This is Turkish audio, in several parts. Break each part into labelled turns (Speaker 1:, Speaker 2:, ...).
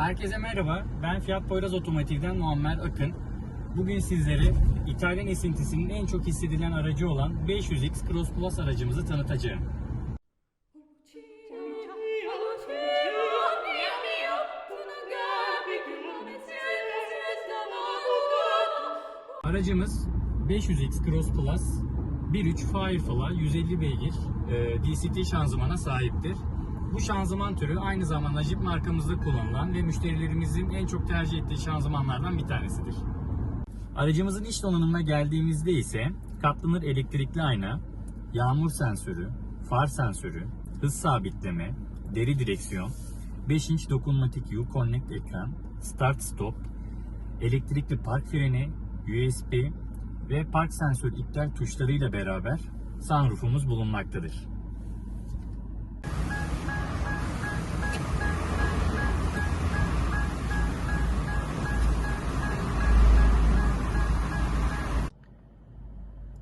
Speaker 1: Herkese merhaba. Ben Fiyat Poyraz Otomotiv'den Muammer Akın. Bugün sizlere İtalyan esintisinin en çok hissedilen aracı olan 500X Cross Plus aracımızı tanıtacağım. Aracımız 500X Cross Plus 1.3 Firefly 150 beygir e, DCT şanzımana sahiptir. Bu şanzıman türü aynı zamanda Jeep markamızda kullanılan ve müşterilerimizin en çok tercih ettiği şanzımanlardan bir tanesidir. Aracımızın iç donanımına geldiğimizde ise katlanır elektrikli ayna, yağmur sensörü, far sensörü, hız sabitleme, deri direksiyon, 5 inç dokunmatik U-Connect ekran, start stop, elektrikli park freni, USB ve park sensör iptal tuşlarıyla beraber sunroofumuz bulunmaktadır.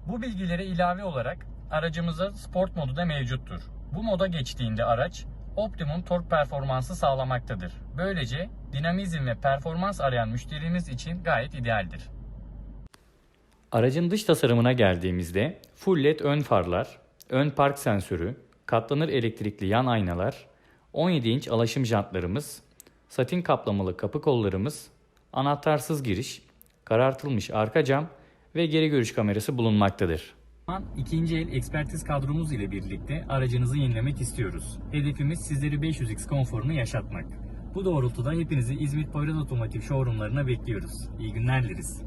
Speaker 1: Bu bilgilere ilave olarak aracımıza sport modu da mevcuttur. Bu moda geçtiğinde araç optimum tork performansı sağlamaktadır. Böylece dinamizm ve performans arayan müşterimiz için gayet idealdir. Aracın dış tasarımına geldiğimizde full led ön farlar, ön park sensörü, katlanır elektrikli yan aynalar, 17 inç alaşım jantlarımız, satin kaplamalı kapı kollarımız, anahtarsız giriş, karartılmış arka cam ve geri görüş kamerası bulunmaktadır. İkinci el ekspertiz kadromuz ile birlikte aracınızı yenilemek istiyoruz. Hedefimiz sizleri 500X konforunu yaşatmak. Bu doğrultuda hepinizi İzmit Poyraz Otomotiv showroomlarına bekliyoruz. İyi günler dileriz.